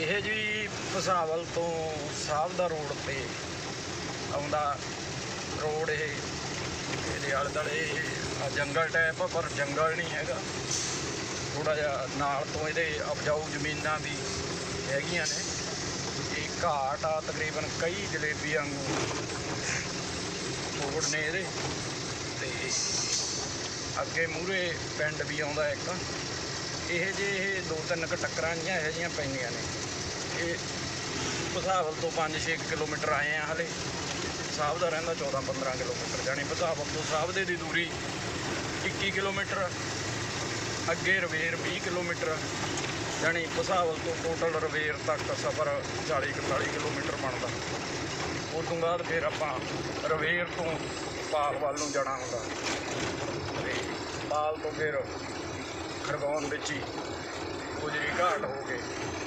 ਇਹ ਜੀ ਭਸਾਵਲ ਤੋਂ ਸਾਹਿਬ ਦਾ ਰੋਡ ਤੇ ਆਉਂਦਾ ਰੋਡ ਇਹ ਇਹਦੇ ਆਲੇ ਦੁਆਲੇ ਜੰਗਲ ਟਾਈਪ ਆ, ਪਰ ਜੰਗਲ ਨਹੀਂ ਹੈਗਾ। ਥੋੜਾ ਜਿਹਾ ਨਾਲ ਤੋਂ ਇਹਦੇ ਉਪਜਾਊ ਜ਼ਮੀਨਾਂ ਵੀ ਹੈਗੀਆਂ ਨੇ। ਇਹ ਘਾਟ ਆ ਤਕਰੀਬਨ ਕਈ ਜਲੇਬੀ ਵਾਂਗੂ ਰੋਡ ਨੇ ਇਹਦੇ। ਤੇ ਅੱਗੇ ਮੂਰੇ ਪਿੰਡ ਵੀ ਆਉਂਦਾ ਇੱਕ। ਇਹ ਜੇ ਇਹ ਦੋ ਤਿੰਨ ਕੁ ਟੱਕਰਾਂ ਜੀਆਂ ਇਹੋ ਜਿਹੀਆਂ ਪੈਂਦੀਆਂ ਨੇ। ਇਹ ਭਸਾਵਲ ਤੋਂ 5-6 ਕਿਲੋਮੀਟਰ ਆਏ ਆ ਹਲੇ। ਸਾਹਿਬ ਦਾ ਰਹਿੰਦਾ 14-15 ਕਿਲੋਮੀਟਰ, ਜਾਣੀ ਭਸਾਵਲ ਤੋਂ ਸਾਹਿਬ ਦੇ ਦੀ ਦੂਰੀ 21 ਕਿਲੋਮੀਟਰ, ਅੱਗੇ ਰਵੇਰ 20 ਕਿਲੋਮੀਟਰ, ਜਾਣੀ ਭਸਾਵਲ ਤੋਂ ਟੋਟਲ ਰਵੇਰ ਤੱਕ ਸਫ਼ਰ 40-41 ਕਿਲੋਮੀਟਰ ਬਣਦਾ। ਉਸ ਤੋਂ ਬਾਅਦ ਫਿਰ ਆਪਾਂ ਰਵੇਰ ਤੋਂ ਪਾਲ ਵੱਲ ਨੂੰ ਜਾਣਾ ਹੁੰਦਾ। ਤੇ ਪਾਲ ਤੋਂ ਫਿਰ ਖਰਗੋਨ ਵਿੱਚ ਹੀ ਗੁਜਰੀ ਘਾਟ ਹੋ ਕੇ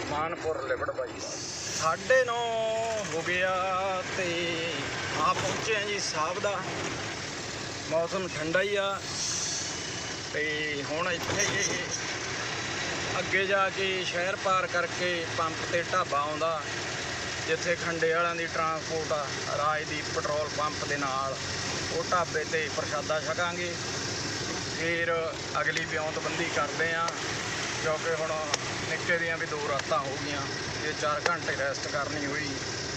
ਮਾਨਪੁਰ ਲਿਬੜ ਬਾਈਪਾਸ ਸਾਢੇ ਨੌ ਹੋ ਗਿਆ ਤੇ ਆ ਪਹੁੰਚੇ ਆ ਜੀ ਸਾਹਿਬ ਦਾ। ਮੌਸਮ ਠੰਡਾ ਹੀ ਆ। ਤੇ ਹੁਣ ਇੱਥੇ ਅੱਗੇ ਜਾ ਕੇ ਸ਼ਹਿਰ ਪਾਰ ਕਰਕੇ ਪੰਪ ਤੇ ਢਾਬਾ ਆਉਂਦਾ, ਜਿੱਥੇ ਖੰਡੇ ਵਾਲਿਆਂ ਦੀ ਟਰਾਂਸਪੋਰਟ ਆ, ਰਾਜਦੀਪ ਪੈਟਰੋਲ ਪੰਪ ਦੇ ਨਾਲ। ਉਹ ਢਾਬੇ ਤੇ ਪ੍ਰਸ਼ਾਦਾ ਛਕਾਂਗੇ। ਫਿਰ ਅਗਲੀ ਵਿਉਂਤਬੰਦੀ ਕਰਦੇ ਆ ਕਿਉਂਕਿ ਹੁਣ ਨਿੱਕੇ ਦੀਆਂ ਵੀ ਦੋ ਰਾਤਾਂ ਹੋ ਗਈਆਂ, ਇਹ 4 ਘੰਟੇ ਰੈਸਟ ਕਰਨੀ ਹੋਈ।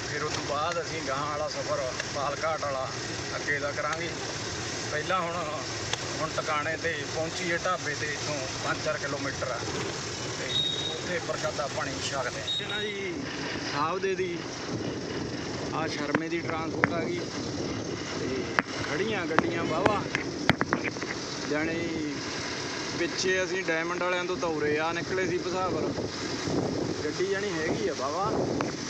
ਫਿਰ ਉਸ ਤੋਂ ਬਾਅਦ ਅਸੀਂ ਗਾਂ ਵਾਲਾ ਸਫ਼ਰ ਪਾਲਘਾਟ ਵਾਲਾ ਅੱਗੇ ਦਾ ਕਰਾਂਗੇ। ਪਹਿਲਾਂ ਹੁਣ ਹੁਣ ਟਿਕਾਣੇ ਤੇ ਪਹੁੰਚੀਏ ਢਾਬੇ ਤੇ, ਇੱਥੋਂ 5-4 ਕਿਲੋਮੀਟਰ ਆ। ਤੇ ਉੱਥੇ ਪ੍ਰਸ਼ਾਦਾ ਪਾਣੀ ਛਕਦੇ ਆ ਜੀ, ਸਾਹਿਬ ਦੇ ਦੀ ਆ ਸ਼ਰਮੇ ਦੀ ਟਰਾਂਸਪੋਰਟ ਆ ਗਈ। ਤੇ ਖੜੀਆਂ ਗੱਡੀਆਂ ਵਾਵਾ ਜਾਣੀ ਪਿੱਛੇ ਅਸੀਂ ਡਾਇਮੰਡ ਵਾਲਿਆਂ ਤੋਂ ਤੌਰੇ ਆ ਨਿਕਲੇ ਸੀ ਭਸਾਵਰ। ਗੱਡੀ ਜਾਣੀ ਹੈਗੀ ਆ ਬਾਵਾ।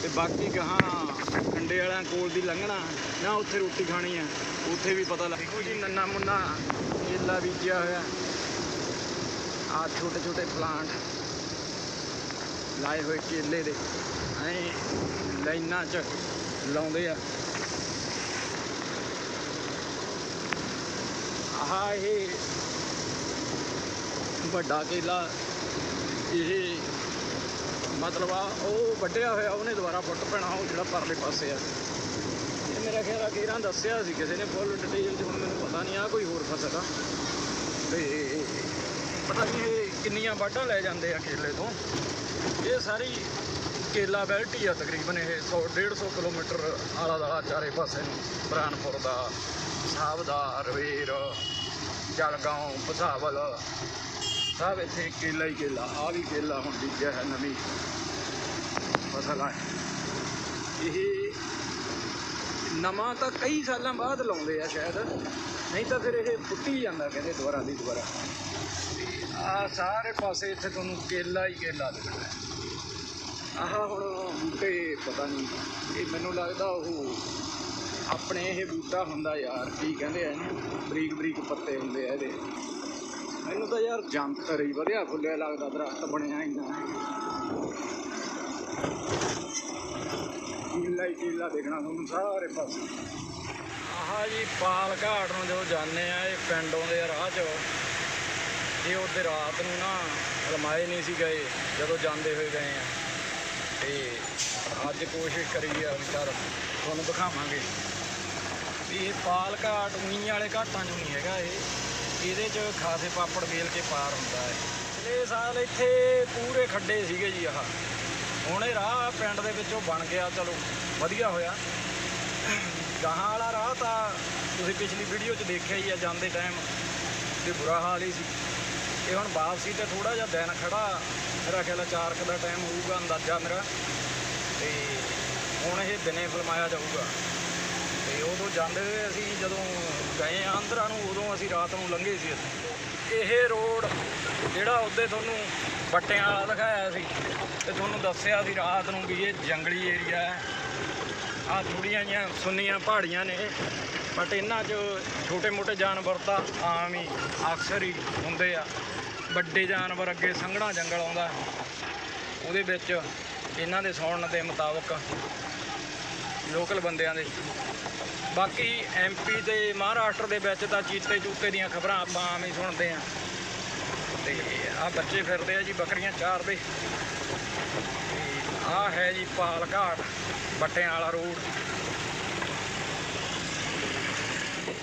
ਤੇ ਬਾਕੀ ਗਾਹਾਂ ਕੰਡੇ ਵਾਲਿਆਂ ਕੋਲ ਦੀ ਲੰਘਣਾ ਨਾ ਉੱਥੇ ਰੋਟੀ ਖਾਣੀ ਆ ਉੱਥੇ ਵੀ ਪਤਾ ਲੱਗੂ ਜੀ ਨੰਨਾ ਮੁੰਨਾ ਕੇਲਾ ਬੀਜਿਆ ਹੋਇਆ। ਆ ਛੋਟੇ ਛੋਟੇ ਪਲਾਂਟ ਲਾਏ ਹੋਏ ਕੇਲੇ ਦੇ। ਐ ਲਾਈਨਾਂ 'ਚ ਲਾਉਂਦੇ ਆ। ਆਹ ਇਹ ਵੱਡਾ ਕੇਲਾ, ਇਹ ਮਤਲਬ ਆ, ਉਹ ਵੱਢਿਆ ਹੋਇਆ, ਉਹਨੇ ਦੁਬਾਰਾ ਫੁੱਟ ਪੈਣਾ, ਉਹ ਜਿਹੜਾ ਪਰਲੇ ਪਾਸੇ ਆ। ਇਹ ਮੇਰਾ ਖਿਆਲ ਆ ਕਿਰਾਂ ਦੱਸਿਆ ਸੀ, ਕਿਸੇ ਨੇ ਫੁੱਲ ਡਿਟੇਲ ਚ, ਹੁਣ ਮੈਨੂੰ ਪਤਾ ਨਹੀਂ ਆ, ਕੋਈ ਹੋਰ ਫਸਲ ਆ। ਤੇ ਪਤਾ ਨਹੀਂ ਇਹ ਕਿੰਨੀਆਂ ਵਾਢਾਂ ਲੈ ਜਾਂਦੇ ਆ ਕੇਲੇ ਤੋਂ। ਇਹ ਸਾਰੀ ਕੇਲਾ ਬੈਲਟ ਹੀ ਆ ਤਕਰੀਬਨ, ਇਹ 100 150 ਕਿਲੋਮੀਟਰ ਆਲਾ ਦਾਲਾ ਚਾਰੇ ਪਾਸੇ ਨੂੰ। ਬਰਾਨਪੁਰ ਦਾ ਸਾਹਿਬ ਦਾ ਰਵੇਰ ਜਲਗਾਉਂ ਭਸਾਵਲ ਸਭ ਇੱਥੇ ਕੇਲਾ ਹੀ ਕੇਲਾ ਆ ਵੀ ਕੇਲਾ ਹੁਣ ਬੀਜਿਆ ਹੈ ਨਵੀਂ ਫਸਲ ਆ ਇਹ ਨਵਾਂ ਤਾਂ ਕਈ ਸਾਲਾਂ ਬਾਅਦ ਲਾਉਂਦੇ ਆ ਸ਼ਾਇਦ। ਨਹੀਂ ਤਾਂ ਫਿਰ ਇਹ ਫੁੱਟੀ ਜਾਂਦਾ ਕਹਿੰਦੇ ਦੁਬਾਰਾ ਦੀ ਦੁਬਾਰਾ। ਆ ਸਾਰੇ ਪਾਸੇ ਇੱਥੇ ਤੁਹਾਨੂੰ ਕੇਲਾ ਹੀ ਕੇਲਾ ਦਿਖਣਾ ਆਹ ਹੁਣ ਬੂਟੇ ਪਤਾ ਨਹੀਂ, ਇਹ ਮੈਨੂੰ ਲੱਗਦਾ ਉਹ ਆਪਣੇ ਇਹ ਬੂਟਾ ਹੁੰਦਾ ਯਾਰ, ਕੀ ਕਹਿੰਦੇ ਆ ਇਹਨੂੰ? ਬਰੀਕ ਬਰੀਕ ਪੱਤੇ ਹੁੰਦੇ ਆ ਇਹਦੇ। ਮੈਨੂੰ ਤਾਂ ਯਾਰ ਜੰਤਰ ਹੀ ਵਧੀਆ ਫੁੱਲਿਆ ਲੱਗਦਾ, ਦਰਖਤ ਬਣਿਆ ਇੰਨਾ। ਕੀਲਾ ਹੀ ਕੀਲਾ ਦੇਖਣਾ ਤੁਹਾਨੂੰ ਸਾਰੇ ਪਾਸੇ। ਆਹ ਜੀ ਪਾਲ ਘਾਟ ਨੂੰ ਜਦੋਂ ਜਾਂਦੇ ਆ, ਇਹ ਪਿੰਡ ਆਉਂਦੇ ਆ ਰਾਹ 'ਚ ਇਹ ਉਹਦੇ ਰਾਤ ਨੂੰ ਨਾ ਰਮਾਏ ਨਹੀਂ ਸੀ ਗਏ, ਜਦੋਂ ਜਾਂਦੇ ਹੋਏ ਗਏ ਆ। ਤੇ ਅੱਜ ਕੋਸ਼ਿਸ਼ ਕਰੀ ਆ ਵੀ ਤੁਹਾਨੂੰ ਦਿਖਾਵਾਂਗੇ ਵੀ ਇਹ ਪਾਲ ਘਾਟ ਮੀਂਹ ਵਾਲੇ ਘਾਟਾਂ 'ਚੋਂ ਨਹੀਂ ਹੈਗਾ ਇਹ। ਇਹਦੇ 'ਚ ਖਾਸੇ ਪਾਪੜ ਵੇਲ ਕੇ ਪਾਰ ਹੁੰਦਾ ਹੈ ਪਿਛਲੇ ਸਾਲ ਇੱਥੇ ਪੂਰੇ ਖੱਡੇ ਸੀਗੇ ਜੀ ਆਹ। ਹੁਣ ਇਹ ਰਾਹ ਪਿੰਡ ਦੇ ਵਿੱਚੋਂ ਬਣ ਗਿਆ, ਚਲੋ ਵਧੀਆ ਹੋਇਆ। ਗਾਹਾਂ ਵਾਲਾ ਰਾਹ ਤਾਂ ਤੁਸੀਂ ਪਿਛਲੀ ਵੀਡੀਓ 'ਚ ਦੇਖਿਆ ਹੀ ਆ ਜਾਂਦੇ ਟਾਈਮ ਤੇ ਬੁਰਾ ਹਾਲ ਹੀ ਸੀ। ਇਹ ਹੁਣ ਵਾਪਸੀ ਤੇ ਥੋੜਾ ਜਿਹਾ ਦਿਨ ਖੜਾ ਮੇਰਾ ਖਿਆਲ 4 ਕੁ ਦਾ ਟਾਈਮ ਹੋਊਗਾ ਅੰਦਾਜ਼ਾ ਮੇਰਾ। ਤੇ ਹੁਣ ਇਹ ਦਿਨੇ ਫਿਲਮਾਇਆ ਜਾਊਗਾ। ਤੇ ਉਦੋਂ ਜਾਂਦੇ ਹੋਏ ਅਸੀਂ ਜਦੋਂ ਗਏ ਆ ਅੰਦਰਾਂ ਨੂੰ, ਉਦੋਂ ਅਸੀਂ ਰਾਤ ਨੂੰ ਲੰਘੇ ਸੀ ਇੱਥੇ ਇਹ ਰੋਡ ਜਿਹੜਾ ਉੱਤੇ ਤੁਹਾਨੂੰ ਬੱਟਿਆਂ ਵਾਲਾ ਦਿਖਾਇਆ ਸੀ, ਤੇ ਤੁਹਾਨੂੰ ਦੱਸਿਆ ਸੀ ਰਾਤ ਨੂੰ ਵੀ ਇਹ ਜੰਗਲੀ ਏਰੀਆ ਹੈ। ਆ ਥੋੜੀਆਂ ਜਿਹੀਆਂ ਸੁੰਨੀਆਂ ਪਹਾੜੀਆਂ ਨੇ। ਬਟ ਇਹਨਾਂ 'ਚ ਛੋਟੇ-ਮੋਟੇ ਜਾਨਵਰ ਤਾਂ ਆਮ ਹੀ, ਅਕਸਰ ਹੀ ਹੁੰਦੇ ਆ। ਵੱਡੇ ਜਾਨਵਰ ਅੱਗੇ ਸੰਘਣਾ ਜੰਗਲ ਆਉਂਦਾ ਉਹਦੇ ਵਿੱਚ ਇਹਨਾਂ ਦੇ ਸੁਣਨ ਦੇ ਮੁਤਾਬਕ ਲੋਕਲ ਬੰਦਿਆਂ ਦੇ। ਬਾਕੀ ਐਮਪੀ ਤੇ ਮਹਾਰਾਸ਼ਟਰ ਦੇ ਵਿੱਚ ਤਾਂ ਚੀਤੇ ਚੂਤੇ ਦੀਆਂ ਖਬਰਾਂ ਆਪਾਂ ਆਮ ਹੀ ਸੁਣਦੇ ਆ ਤੇ ਆ ਬੱਚੇ ਫਿਰਦੇ ਆ ਜੀ ਬੱਕਰੀਆਂ ਚਾਰਦੇ। ਤੇ ਆ ਹੈ ਜੀ ਪਾਲ ਘਾਟ, ਬੱਟਿਆਂ ਵਾਲਾ ਰੋਡ।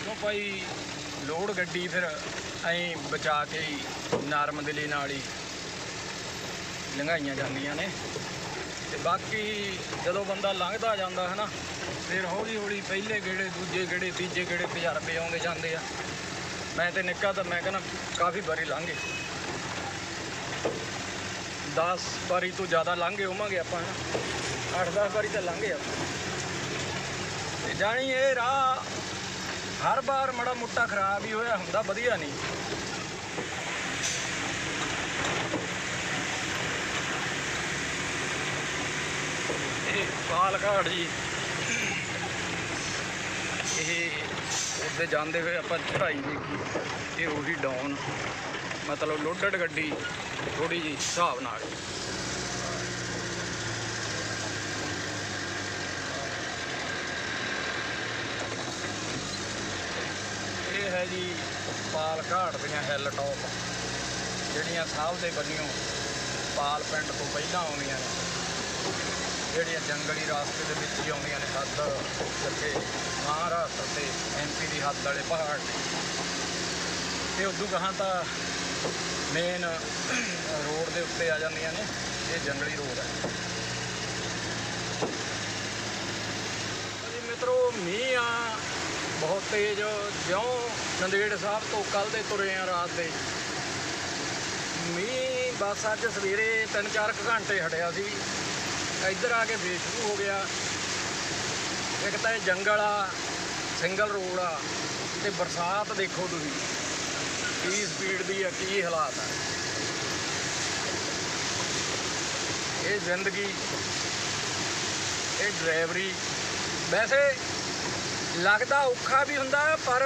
ਤੋਂ ਭਾਈ ਲੋਡ ਗੱਡੀ ਫਿਰ ਅਸੀਂ ਬਚਾ ਕੇ ਹੀ ਨਰਮ ਨਾਲ ਹੀ ਲੰਘਾਈਆਂ ਜਾਂਦੀਆਂ ਨੇ। ਤੇ ਬਾਕੀ ਜਦੋਂ ਬੰਦਾ ਲੰਘਦਾ ਜਾਂਦਾ ਹੈ ਨਾ ਫਿਰ ਹੌਲੀ ਹੌਲੀ ਪਹਿਲੇ ਗੇੜੇ, ਦੂਜੇ ਗੇੜੇ, ਤੀਜੇ ਗੇੜੇ ਤਜਰਬੇ ਆਉਂਦੇ ਜਾਂਦੇ ਆ। ਮੈਂ ਤੇ ਨਿੱਕਾ ਤਾਂ ਮੈਂ ਕਹਿੰਦਾ ਕਾਫੀ ਵਾਰੀ ਲੰਘੇ। 10 ਵਾਰੀ ਤੋਂ ਜ਼ਿਆਦਾ ਲੰਘੇ ਹੋਵਾਂਗੇ ਆਪਾਂ ਹਨਾ। 8-10 ਵਾਰੀ ਤਾਂ ਲੰਘੇ ਆਪਾਂ ਤੇ ਜਾਣੀ ਇਹ ਰਾਹ ਹਰ ਵਾਰ ਮੜਾ ਮੁੱਟਾ ਖਰਾਬ ਹੀ ਹੋਇਆ, ਹੁੰਦਾ ਵਧੀਆ ਨਹੀਂ। ਇਹ ਪਾਲਘਾਟ ਜੀ। ਇਹ ਉੱਤੇ ਜਾਂਦੇ ਹੋਏ ਆਪਾਂ ਚੜਾਈ ਦੇਖੀ ਇਹ ਉਹੀ ਡਾਊਨ, ਮਤਲਬ ਲੋਡਡ ਗੱਡੀ ਥੋੜੀ ਜੀ ਹਿਸਾਬ ਨਾਲ ਇਹ ਹੈ ਜੀ ਪਾਲ ਘਾਟ ਦੀਆਂ ਹਿੱਲ ਟੌਪ ਜਿਹੜੀਆਂ ਸਾਹਿਬ ਦੇ ਬੰਨਿਓ ਪਾਲ ਪਿੰਡ ਤੋਂ ਪਹਿਲਾਂ ਆਉਂਦੀਆਂ ਨੇ, ਜਿਹੜੀਆਂ ਜੰਗਲੀ ਰਾਸਤੇ ਦੇ ਵਿੱਚ ਹੀ ਆਉਂਦੀਆਂ ਨੇ ਹੱਦ ਜਿੱਥੇ ਮਹਾਰਾਸ਼ਟਰ ਤੇ ਐਮਪੀ ਦੀ ਹੱਦ ਵਾਲੇ ਪਹਾੜ ਨੇ ਤੇ ਉਦੋਂ ਗਾਹਾਂ ਤਾਂ ਮੇਨ ਰੋਡ ਦੇ ਉੱਤੇ ਆ ਜਾਂਦੀਆਂ ਨੇ, ਇਹ ਜੰਗਲੀ ਰੋਡ ਹੈ ਜੀ ਮਿੱਤਰੋ, ਮੀਂਹ ਆ, ਬਹੁਤ ਤੇਜ਼, ਜਿਉਂ ਨੰਦੇੜ ਸਾਹਿਬ ਤੋਂ ਕੱਲ ਦੇ ਤੁਰੇ ਆ ਰਾਤ ਦੇ। ਮੀਂਹ ਬਸ ਅੱਜ ਸਵੇਰੇ 3-4 ਘੰਟੇ ਹਟਿਆ ਸੀ। ਇੱਧਰ ਆ ਕੇ ਫੇਰ ਸ਼ੁਰੂ ਹੋ ਗਿਆ। ਇੱਕ ਤਾਂ ਇਹ ਜੰਗਲ ਆ, ਸਿੰਗਲ ਰੋਡ ਆ, ਤੇ ਬਰਸਾਤ ਦੇਖੋ ਤੁਸੀਂ, ਕੀ ਸਪੀਡ ਦੀ ਆ, ਕੀ ਹਾਲਾਤ ਆ। ਇਹ ਜ਼ਿੰਦਗੀ, ਇਹ ਡਰਾਈਵਰੀ, ਵੈਸੇ ਲੱਗਦਾ ਔਖਾ ਵੀ ਹੁੰਦਾ, ਪਰ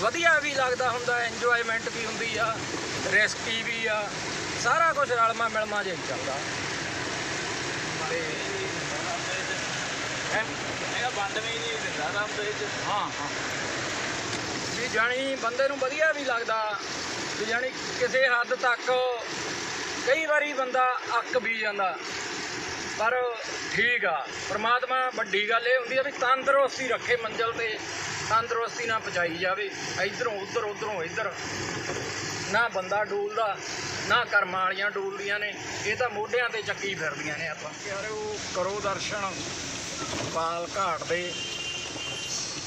ਵਧੀਆ ਵੀ ਲੱਗਦਾ ਹੁੰਦਾ ਇੰਜੋਇਮੈਂਟ ਵੀ ਹੁੰਦੀ ਆ ਰਿਸਕੀ ਵੀ ਆ ਸਾਰਾ ਕੁਝ ਰਲਮਾ ਮਿਲਮਾ ਜਿਹਾ ਹੀ ਚੱਲਦਾ। ਤੇ ਹੈਂ? ਇਹ ਬੰਦ ਵੀ ਨਹੀਂ ਦਿੰਦਾ ਰਾਮ ਦੇ ਚ ਹਾਂ ਹਾਂ। ਵੀ ਜਾਣੀ ਬੰਦੇ ਨੂੰ ਵਧੀਆ ਵੀ ਲੱਗਦਾ ਵੀ ਜਾਣੀ ਕਿਸੇ ਹੱਦ ਤੱਕ ਕਈ ਵਾਰੀ ਬੰਦਾ ਅੱਕ ਵੀ ਜਾਂਦਾ। ਪਰ ਠੀਕ ਆ ਪ੍ਰਮਾਤਮਾ ਵੱਡੀ ਗੱਲ ਇਹ ਹੁੰਦੀ ਆ ਵੀ ਤੰਦਰੁਸਤੀ ਰੱਖੇ ਮੰਜ਼ਲ ਤੇ। ਤੰਦਰੁਸਤੀ ਨਾਲ ਪਹੁੰਚਾਈ ਜਾਵੇ ਇਧਰੋਂ ਉਧਰ ਉਧਰੋਂ ਇੱਧਰ। ਨਾ ਬੰਦਾ ਡੋਲਦਾ ਨਾ ਕਰਮਾਂ ਵਾਲੀਆਂ ਡੋਲਦੀਆਂ ਨੇ ਇਹ ਤਾਂ ਮੋਢਿਆਂ ਤੇ ਚੱਕੀ ਫਿਰਦੀਆਂ ਨੇ ਆਪਾਂ। ਯਾਰੋ ਕਰੋ ਦਰਸ਼ਨ। ਪਾਲ ਘਾਟ ਦੇ।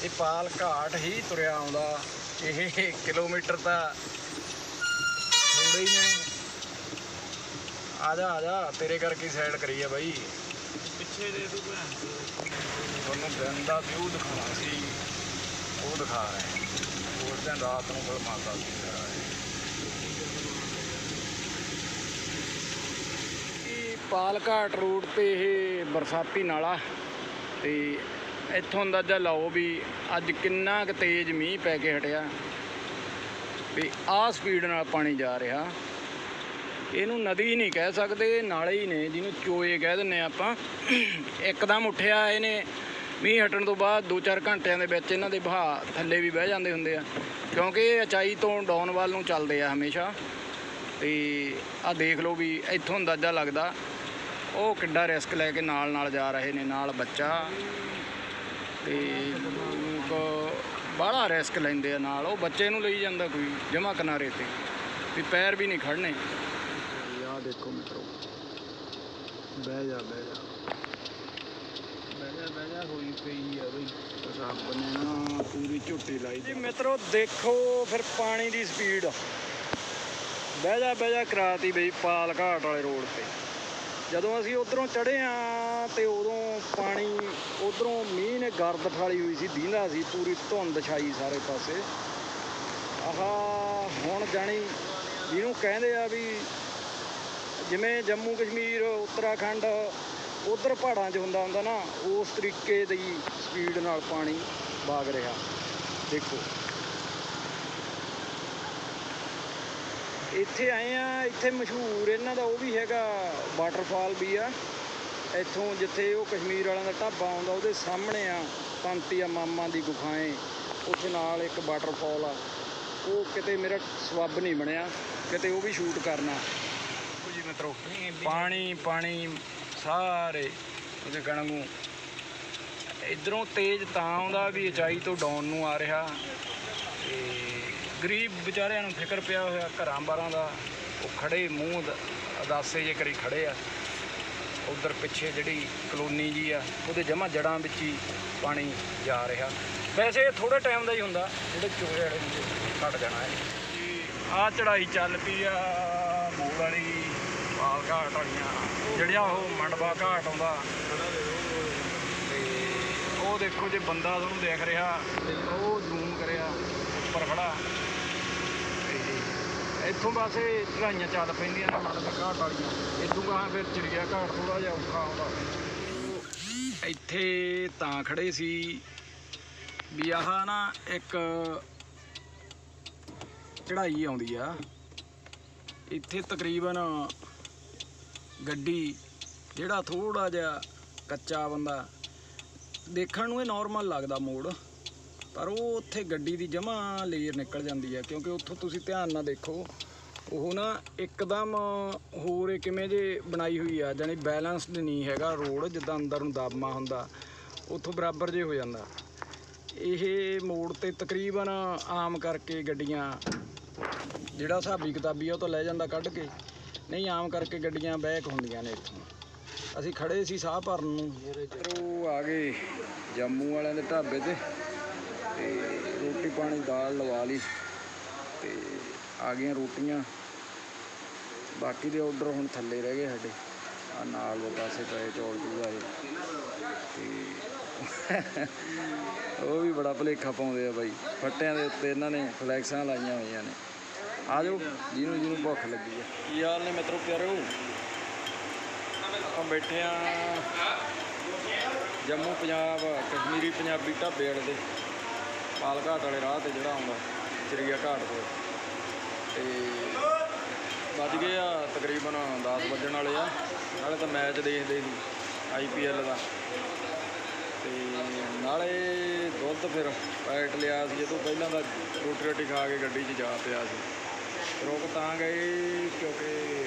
ਇਹ ਪਾਲ ਘਾਟ ਹੀ ਤੁਰਿਆ ਆਉਂਦਾ। ਇਹ ਕਿਲੋਮੀਟਰ ਤਾਂ ਥੋੜੇ ਹੀ ਨੇ। ਆ ਜਾ ਆ ਜਾ ਤੇਰੇ ਕਰਕੇ ਸਾਈਡ ਕਰੀ ਆ ਬਾਈ। ਪਿੱਛੇ ਦੇ ਦੂ ਭੈਣ। ਤੁਹਾਨੂੰ ਦਿਨ ਦਾ ਵਿਊ ਦਿਖਾਉਣਾ ਸੀ। ਉਹ ਦਿਖਾ ਰਹੇ ਹੋਰ ਦਿਨ ਰਾਤ ਨੂੰ ਫਿਰ ਮਾਤਾ ਸੀ ਇਹ ਪਾਲਘਾਟ ਰੋਡ ਤੇ ਇਹ ਬਰਸਾਤੀ ਨਾਲਾ ਤੇ ਇੱਥੋਂ ਅੰਦਾਜ਼ਾ ਲਾਓ ਵੀ ਅੱਜ ਕਿੰਨਾ ਕੁ ਤੇਜ਼ ਮੀਂਹ ਪੈ ਕੇ ਹਟਿਆ ਵੀ ਆਹ ਸਪੀਡ ਨਾਲ ਪਾਣੀ ਜਾ ਰਿਹਾ। ਇਹਨੂੰ ਨਦੀ ਨਹੀਂ ਕਹਿ ਸਕਦੇ ਨਾਲੇ ਹੀ ਨੇ ਜਿਹਨੂੰ ਚੋਏ ਕਹਿ ਦਿੰਨੇ ਆ ਆਪਾਂ। ਇੱਕਦਮ ਉੱਠਿਆ ਇਹਨੇ ਮੀਂਹ ਹਟਣ ਤੋਂ ਬਾਅਦ 2-4 ਘੰਟਿਆਂ ਦੇ ਵਿੱਚ ਇਹਨਾਂ ਦੇ ਵਹਾਅ ਥੱਲੇ ਵੀ ਬਹਿ ਜਾਂਦੇ ਹੁੰਦੇ ਆ। ਕਿਉਂਕਿ ਇਹ ਉਚਾਈ ਤੋਂ ਡਾਊਨ ਵੱਲ ਨੂੰ ਚੱਲਦੇ ਆ ਹਮੇਸ਼ਾ। ਤੇ ਆ ਦੇਖ ਲਓ ਵੀ ਇੱਥੋਂ ਅੰਦਾਜ਼ਾ ਲੱਗਦਾ, ਉਹ ਕਿੱਡਾ ਰਿਸਕ ਲੈ ਕੇ ਨਾਲ ਨਾਲ ਜਾ ਰਹੇ ਨੇ, ਨਾਲ ਬੱਚਾ। ਤੇ ਬਾਹਲਾ ਰਿਸਕ ਲੈਂਦੇ ਆ ਨਾਲ, ਉਹ ਬੱਚੇ ਨੂੰ ਲਈ ਜਾਂਦਾ ਕੋਈ ਜਮਾ ਕਿਨਾਰੇ ਤੇ, ਵੀ ਪੈਰ ਵੀ ਨਹੀਂ ਖੜਨੇ ਆ ਦੇਖੋ ਮਿੱਤਰੋ, ਬਹਿ ਜਾ ਬਹਿ ਜਾ। ਹੋਈ ਪਈ ਆ ਬਈ। ਰੱਬ ਨੇ ਨਾ ਪੂਰੀ ਝੁੱਟੀ ਲਾਈ ਜੀ ਮਿੱਤਰੋ, ਦੇਖੋ ਫਿਰ ਪਾਣੀ ਦੀ ਸਪੀਡ ਬਹਿ ਜਾ ਬਹਿ ਜਾ ਕਰਾਤੀ ਬਈ ਪਾਲ ਘਾਟ ਵਾਲੇ ਰੋਡ ਤੇ। ਜਦੋਂ ਅਸੀਂ ਉਧਰੋਂ ਚੜੇ ਆ ਤੇ ਉਦੋਂ ਪਾਣੀ, ਉਧਰੋਂ ਮੀਂਹ ਨੇ ਗਰਦ ਠਾਲੀ ਹੋਈ ਸੀ, ਦੀਂਦਾ ਸੀ, ਪੂਰੀ ਧੁੰਦ ਛਾਈ ਸਾਰੇ ਪਾਸੇ। ਆਹਾ, ਹੁਣ ਜਾਣੀ ਜਿਹਨੂੰ ਕਹਿੰਦੇ ਆ ਵੀ ਜਿਵੇਂ ਜੰਮੂ ਕਸ਼ਮੀਰ, ਉੱਤਰਾਖੰਡ ਉਧਰ ਪਹਾੜਾਂ 'ਚ ਹੁੰਦਾ ਹੁੰਦਾ ਨਾ ਉਸ ਤਰੀਕੇ ਦੀ ਸਪੀਡ ਨਾਲ ਪਾਣੀ ਵਗ ਰਿਹਾ। ਦੇਖੋ। ਇੱਥੇ ਆਏ ਆ ਇੱਥੇ ਮਸ਼ਹੂਰ ਇਹਨਾਂ ਦਾ ਉਹ ਵੀ ਹੈਗਾ ਵਾਟਰਫਾਲ ਵੀ ਆ। ਇੱਥੋਂ ਜਿੱਥੇ ਉਹ ਕਸ਼ਮੀਰ ਵਾਲਿਆਂ ਦਾ ਢਾਬਾ ਆਉਂਦਾ ਉਹਦੇ ਸਾਹਮਣੇ ਆ ਪੰਤੀਆ ਮਾਮਾ ਦੀ ਗੁਫਾएं ਉੱਥੇ ਨਾਲ ਇੱਕ ਵਾਟਰਫਾਲ ਆ। ਉਹ ਕਿਤੇ ਮੇਰਾ ਸਵੱਬ ਨਹੀਂ ਬਣਿਆ ਕਿਤੇ ਉਹ ਵੀ ਸ਼ੂਟ ਕਰਨਾ। ਜੀ ਮਿੱਤਰੋ ਪਾਣੀ ਪਾਣੀ ਸਾਰੇ ਉਹਦੇ ਕਹਿਣ ਇਧਰੋਂ ਤੇਜ਼ ਤਾਂ ਆਉਂਦਾ ਵੀ ਉਚਾਈ ਤੋਂ ਡਾਊਨ ਨੂੰ ਆ ਰਿਹਾ। ਤੇ ਗਰੀਬ ਵਿਚਾਰਿਆਂ ਨੂੰ ਫਿਕਰ ਪਿਆ ਹੋਇਆ ਘਰਾਂ ਬਾਰਾਂ ਦਾ। ਉਹ ਖੜੇ ਮੂੰਹ ਦ- ਅਦਾਸੇ ਜੇ ਕਰੀ ਖੜੇ ਆ, ਉਧਰ ਪਿੱਛੇ ਜਿਹੜੀ ਕਲੋਨੀ ਜੀ ਆ, ਉਹਦੇ ਜਮਾ ਜੜਾਂ ਵਿੱਚ ਹੀ ਪਾਣੀ ਜਾ ਰਿਹਾ। ਵੈਸੇ ਥੋੜੇ ਟਾਈਮ ਦਾ ਹੀ ਹੁੰਦਾ, ਜਿਹੜੇ ਚੋਰੇ ਵਾਲੇ ਹੁੰਦੇ, ਘਟ ਜਾਣਾ ਹੈ ਆ ਚੜਾਈ ਚੱਲ ਪਈ ਆ, ਮੋੜ ਵਾਲੀ ਪਾਲ ਘਾਟ ਵਾਲੀਆਂ, ਜਿਹੜੀਆਂ ਉਹ ਮੰਡਵਾ ਘਾਟ ਆਉਂਦਾ। ਤੇ ਉਹ ਦੇਖੋ ਜੇ ਬੰਦਾ ਤੁਹਾਨੂੰ ਦੇਖ ਰਿਹਾ, ਤੇ ਉਹ ਜ਼ੂਮ ਕਰਿਆ, ਉੱਪਰ ਖੜਾ। ਇੱਥੋਂ ਬਸ ਇਹ ਚੜਾਈਆਂ ਚੱਲ ਪੈਂਦੀਆਂ ਨੇ ਮੰਡਵਾ ਘਾਟ ਵਾਲੀਆਂ। ਇਦੋਂ ਗਾਹਾਂ ਫਿਰ ਚਿੜੀਆ ਘਾਟ ਥੋੜਾ ਜਿਹਾ ਔਖਾ ਆਉਂਦਾ ਇੱਥੇ ਤਾਂ ਖੜੇ ਸੀ ਵੀ ਆਹ ਨਾ ਇੱਕ ਚੜਾਈ ਆਉਂਦੀ ਆ। ਇੱਥੇ ਤਕਰੀਬਨ ਗੱਡੀ, ਜਿਹੜਾ ਥੋੜਾ ਜਿਹਾ ਕੱਚਾ ਬੰਦਾ, ਦੇਖਣ ਨੂੰ ਇਹ ਨਾਰਮਲ ਲੱਗਦਾ ਮੋੜ, ਪਰ ਉਹ ਉੱਥੇ ਗੱਡੀ ਦੀ ਜਮਾ ਲੇਅਰ ਨਿਕਲ ਜਾਂਦੀ ਹੈ, ਕਿਉਂਕਿ ਉੱਥੋਂ ਤੁਸੀਂ ਧਿਆਨ ਨਾਲ ਦੇਖੋ, ਉਹ ਨਾ ਇੱਕਦਮ ਹੋਰ ਕਿਵੇਂ ਜੇ ਬਣਾਈ ਹੋਈ ਆ ਜਾਨੀ ਬੈਲੈਂਸਡ ਨਹੀਂ ਹੈਗਾ ਰੋਡ, ਜਿੱਦਾਂ ਅੰਦਰ ਨੂੰ ਦਾਬਮਾ ਹੁੰਦਾ, ਉੱਥੋਂ ਬਰਾਬਰ ਜੇ ਹੋ ਜਾਂਦਾ। ਇਹ ਮੋੜ ਤੇ ਤਕਰੀਬਨ ਆਮ ਕਰਕੇ ਗੱਡੀਆਂ, ਜਿਹੜਾ ਹਿਸਾਬੀ ਕਿਤਾਬੀ ਆ ਉਹ ਤਾਂ ਲੈ ਜਾਂਦਾ ਕੱਢ ਕੇ। ਨਹੀਂ, ਆਮ ਕਰਕੇ ਗੱਡੀਆਂ ਬੈਕ ਹੁੰਦੀਆਂ ਨੇ ਇੱਥੋਂ। ਅਸੀਂ ਖੜੇ ਸੀ ਸਾਹ ਭਰਨ ਨੂੰ। ਉਹ ਆ ਗਏ ਜੰਮੂ ਵਾਲਿਆਂ ਦੇ ਢਾਬੇ ਤੇ ਤੇ ਰੋਟੀ ਪਾਣੀ ਦਾਲ ਲਵਾ ਲਈ ਤੇ ਆ ਗਈਆਂ ਰੋਟੀਆਂ। ਬਾਕੀ ਦੇ ਆਰਡਰ ਹੁਣ ਥੱਲੇ ਰਹਿ ਗਏ ਸਾਡੇ। ਆ ਨਾਲ ਦੇ ਪਾਸੇ ਪਏ ਚੌਲ ਚੂੜਾ ਤੇ ਉਹ ਵੀ ਬੜਾ ਭਲੇਖਾ ਪਾਉਂਦੇ ਆ ਬਾਈ। ਫੱਟਿਆਂ ਦੇ ਉੱਤੇ ਇਹਨਾਂ ਨੇ ਫਲੈਕਸਾਂ ਲਾਈਆਂ ਹੋਈਆਂ ਨੇ। ਆ ਜਾਓ। ਜਿਹਨੂੰ ਜਿਹਨੂੰ ਭੁੱਖ ਲੱਗੀ ਆ। ਕੀ ਹਾਲ ਨੇ ਮਿੱਤਰੋ ਪਿਆਰਿਓ ਆਪਾਂ ਬੈਠੇ ਆ ਜੰਮੂ ਪੰਜਾਬ, ਕਸ਼ਮੀਰੀ ਪੰਜਾਬੀ ਢਾਬੇ ਵਾਲੇ ਦੇ। ਪਾਲਘਾਟ ਵਾਲੇ ਰਾਹ ਤੇ ਜਿਹੜਾ ਆਉਂਦਾ ਚਿੜੀਆ ਘਾਟ ਤੋਂ ਤੇ ਵੱਜ ਗਏ ਆ ਤਕਰੀਬਨ 10 ਵੱਜਣ ਵਾਲੇ ਆ। ਨਾਲੇ ਤਾਂ ਮੈਚ ਦੇਖਦੇ ਸੀ ਆਈਪੀਐਲ ਦਾ। ਤੇ ਨਾਲੇ ਦੁੱਧ ਫਿਰ ਪੈਕਟ ਲਿਆ ਸੀ ਜਦੋਂ ਪਹਿਲਾਂ ਦਾ ਰੋਟੀ ਰੋਟੀ ਖਾ ਕੇ ਗੱਡੀ 'ਚ ਜਾ ਪਿਆ ਸੀ। ਤਾਂ ਗਏ ਕਿਉਂਕਿ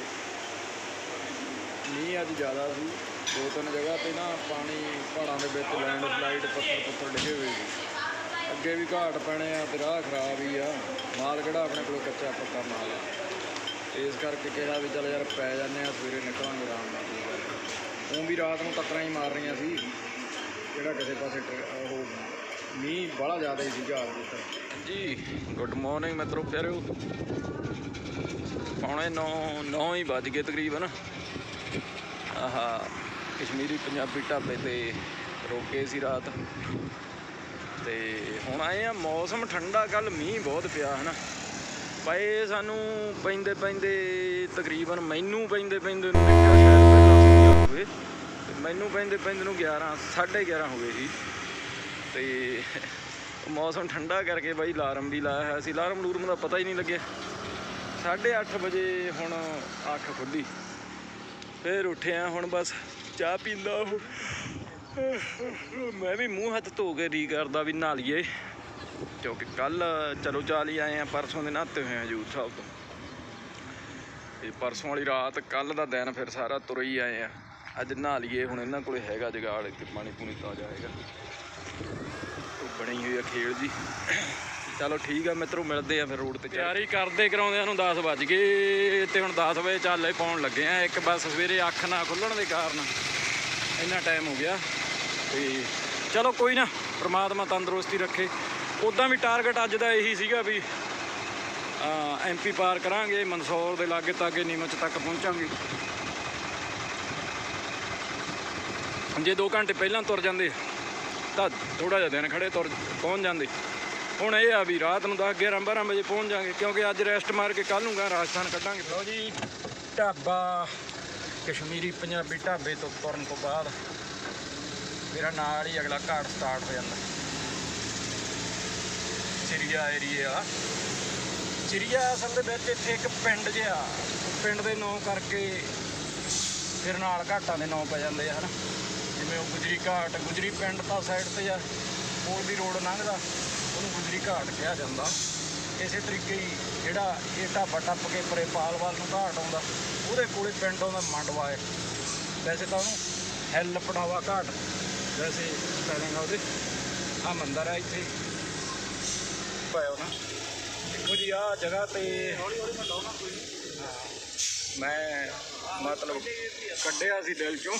ਮੀਂਹ ਅੱਜ ਜ਼ਿਆਦਾ ਸੀ, ਦੋ ਤਿੰਨ ਜਗ੍ਹਾ ਤੇ ਨਾ ਪਾਣੀ ਪਹਾੜਾਂ ਦੇ ਵਿੱਚ ਲੈਂਡ ਸਲਾਈਡ ਪੱਥਰ ਪੁੱਥਰ ਡਿੱਗੇ ਹੋਏ ਸੀ। ਅੱਗੇ ਵੀ ਘਾਟ ਪੈਣੇ ਆ ਤੇ ਰਾਹ ਖਰਾਬ ਹੀ ਆ। ਮਾਲ ਕਿਹੜਾ ਆਪਣੇ ਕੋਲ ਕੱਚਾ ਪੱਕਾ ਮਾਲ ਆ। ਇਸ ਕਰਕੇ ਕਿਹਾ ਵੀ ਚੱਲ ਯਾਰ ਪੈ ਜਾਂਦੇ ਆ, ਸਵੇਰੇ ਨਿਕਲਾਂਗੇ ਆਰਾਮ ਨਾਲ। ਉਹ ਵੀ ਰਾਤ ਨੂੰ ਟੱਕਰਾਂ ਹੀ ਮਾਰ ਰਹੀਆਂ ਸੀ, ਜਿਹੜਾ ਕਿਸੇ ਪਾਸੇ ਟਰ- ਉਹ ਮੀਂਹ ਬੜਾ ਜ਼ਿਆਦਾ ਹੀ ਸੀ ਜਹਾਜ਼ ਦੇ ਜੀ ਗੁੱਡ ਮਾਰਨਿੰਗ ਮਿੱਤਰੋ, ਪਿਆਰਿਓ। ਪੌਣੇ 9 9 ਹੀ ਵੱਜ ਗਏ ਤਕਰੀਬਨ। ਆਹਾ, ਕਸ਼ਮੀਰੀ ਪੰਜਾਬੀ ਢਾਬੇ ਤੇ ਰੋਕੇ ਸੀ ਰਾਤ। ਤੇ ਹੁਣ ਆਏ ਆ, ਮੌਸਮ ਠੰਡਾ ਕੱਲ ਮੀਂਹ ਬਹੁਤ ਪਿਆ, ਹਨਾ। ਪਏ ਸਾਨੂੰ ਪੈਂਦੇ ਪੈਂਦੇ ਤਕਰੀਬਨ, ਮੈਨੂੰ ਪੈਂਦੇ ਪੈਂਦੇ ਨੂੰ ਮੈਨੂੰ ਪੈਂਦੇ ਪੈਂਦੇ ਨੂੰ 11 11:30 ਹੋ ਗਏ ਸੀ। ਤੇ ਮੌਸਮ ਠੰਡਾ ਕਰਕੇ ਬਾਈ ਅਲਾਰਮ ਵੀ ਲਾਇਆ ਹੋਇਆ ਸੀ। ਅਲਾਰਮ ਲੂਰਮ ਦਾ ਪਤਾ ਹੀ ਨਹੀਂ ਲੱਗਿਆ। 8:30 ਵਜੇ ਹੁਣ ਅੱਖ ਖੁੱਲੀ ਫਿਰ ਉੱਠਿਆ ਹੁਣ ਬਸ, ਚਾਹ ਪੀਂਦਾ ਮੈਂ ਵੀ ਮੂੰਹ ਹੱਥ ਧੋ ਕੇ ਰੀ ਕਰਦਾ ਵੀ ਨਹਾ ਲਈਏ। ਕਿਉਂਕਿ ਕੱਲ ਚਲੋ ਚਾਲ ਹੀ ਆਏ ਆ, ਪਰਸੋਂ ਦੇ ਨਹਾਤੇ ਹੋਏ ਆ ਹਜੂਰ ਸਾਹਿਬ ਤੋਂ। ਤੇ ਪਰਸੋਂ ਵਾਲੀ ਰਾਤ ਕੱਲ ਦਾ ਦਿਨ ਫਿਰ ਸਾਰਾ ਤੁਰ ਹੀ ਆਏ ਆ। ਅੱਜ ਨਹਾ ਲਈਏ, ਹੁਣ ਇਹਨਾਂ ਕੋਲੇ ਹੈਗਾ ਜਗਾੜ ਕਿ ਪਾਣੀ ਪੂਣੀ ਤਾਜ਼ਾ ਹੈਗਾ। ਬਣੀ ਹੋਈ ਆ ਖੇਲ ਜੀ। ਚਲੋ ਠੀਕ ਆ ਮਿੱਤਰੋ, ਮਿਲਦੇ ਆ ਫਿਰ ਰੋਡ ਤੇ ਤਿਆਰੀ ਕਰਦੇ ਕਰਾਉਂਦਿਆਂ ਨੂੰ 10 ਵੱਜ ਗਏ, ਤੇ ਹੁਣ 10 ਵਜੇ ਚਾਲੇ ਪਾਉਣ ਲੱਗੇ ਆ। ਇੱਕ ਬਸ ਸਵੇਰੇ ਅੱਖ ਨਾ ਖੁੱਲਣ ਦੇ ਕਾਰਨ ਇੰਨਾ ਟਾਈਮ ਹੋ ਗਿਆ। ਤੇ ਚਲੋ ਕੋਈ ਨਾ, ਪ੍ਰਮਾਤਮਾ ਤੰਦਰੁਸਤੀ ਰੱਖੇ। ਉਦਾਂ ਵੀ ਟਾਰਗੇਟ ਅੱਜ ਦਾ ਇਹੀ ਸੀਗਾ ਵੀ ਐਮਪੀ ਪਾਰ ਕਰਾਂਗੇ ਮਨਸੌਰ ਦੇ ਲਾਗੇ ਤਾਗੇ ਨੀਮਚ ਤੱਕ ਪਹੁੰਚਾਂਗੇ। ਜੇ 2 ਘੰਟੇ ਪਹਿਲਾਂ ਤੁਰ ਜਾਂਦੇ ਤਾਂ ਥੋੜਾ ਜਿਹਾ ਦਿਨ ਖੜੇ ਤੁਰ ਪਹੁੰਚ ਜਾਂਦੇ। ਹੁਣ ਇਹ ਆ ਵੀ ਰਾਤ ਨੂੰ 10 11 12 ਵਜੇ ਪਹੁੰਚ ਜਾਾਂਗੇ, ਕਿਉਂਕਿ ਅੱਜ ਰੈਸਟ ਮਾਰ ਕੇ ਕੱਲ ਨੂੰ ਗਾ ਰਾਜਸਥਾਨ ਕੱਢਾਂਗੇ। ਲਓ ਜੀ, ਢਾਬਾ, ਕਸ਼ਮੀਰੀ ਪੰਜਾਬੀ ਢਾਬੇ ਤੋਂ ਤੁਰਨ ਤੋਂ ਬਾਅਦ ਮੇਰਾ ਨਾਲ ਹੀ ਅਗਲਾ ਘਾਟ ਸਟਾਰਟ ਹੋ ਜਾਂਦਾ। ਚਿੜੀਆ ਏਰੀਏ ਵਾਲਾ ਚਿੜੀਆ ਅਸਲ ਦੇ ਵਿੱਚ ਇੱਥੇ ਇੱਕ ਪਿੰਡ ਜਿਹਾ, ਪਿੰਡ ਦੇ ਨਾਂ ਕਰਕੇ ਫਿਰ ਨਾਲ ਘਾਟਾਂ ਦੇ ਨਾਂ ਪੈ ਜਾਂਦੇ ਆ, ਹਨਾ? ਜਿਵੇਂ ਉਹ ਗੁਜਰੀ ਘਾਟ ਗੁਜਰੀ ਪਿੰਡ ਤਾਂ ਸਾਈਡ ਤੇ ਆ ਕੋਲ ਦੀ ਰੋਡ ਲੰਘਦਾ ਉਹਨੂੰ ਗੁਜਰੀ ਘਾਟ ਕਿਹਾ ਜਾਂਦਾ। ਇਸੇ ਤਰੀਕੇ ਹੀ ਜਿਹੜਾ ਇਹ ਢਾਬਾ ਟੱਪ ਕੇ ਪਰੇ ਪਾਲਵਾਲ ਨੂੰ ਘਾਟ ਆਉਂਦਾ ਉਹਦੇ ਕੋਲੇ ਪਿੰਡ ਆਉਂਦਾ ਮੰਡਵਾ ਹੈ। ਵੈਸੇ ਤਾਂ ਉਹਨੂੰ ਹਿੱਲ ਪੜਾਵਾ ਘਾਟ ਵੈਸੇ ਸਪੈਲਿੰਗ ਆ ਉਹਦੇ। ਆ ਮੰਦਿਰ ਆ ਇੱਥੇ। ਪਾਇਓ ਨਾ ਦੇਖੋ ਜੀ ਆ ਜਗ੍ਹਾ ਤੇ ਹੌਲੀ ਹੌਲੀ ਮੈਂ ਲਾਉਣਾ ਕੋਈ ਮੈਂ ਮਤਲਬ ਕੱਢਿਆ ਸੀ ਦਿਲ ਚੋਂ।